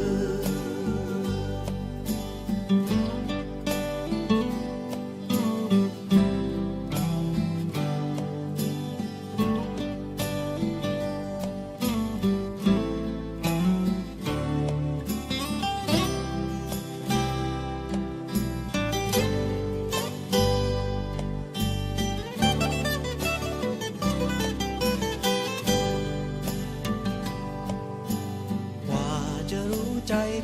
ม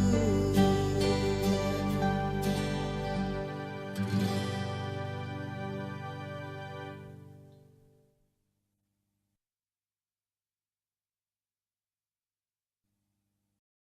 น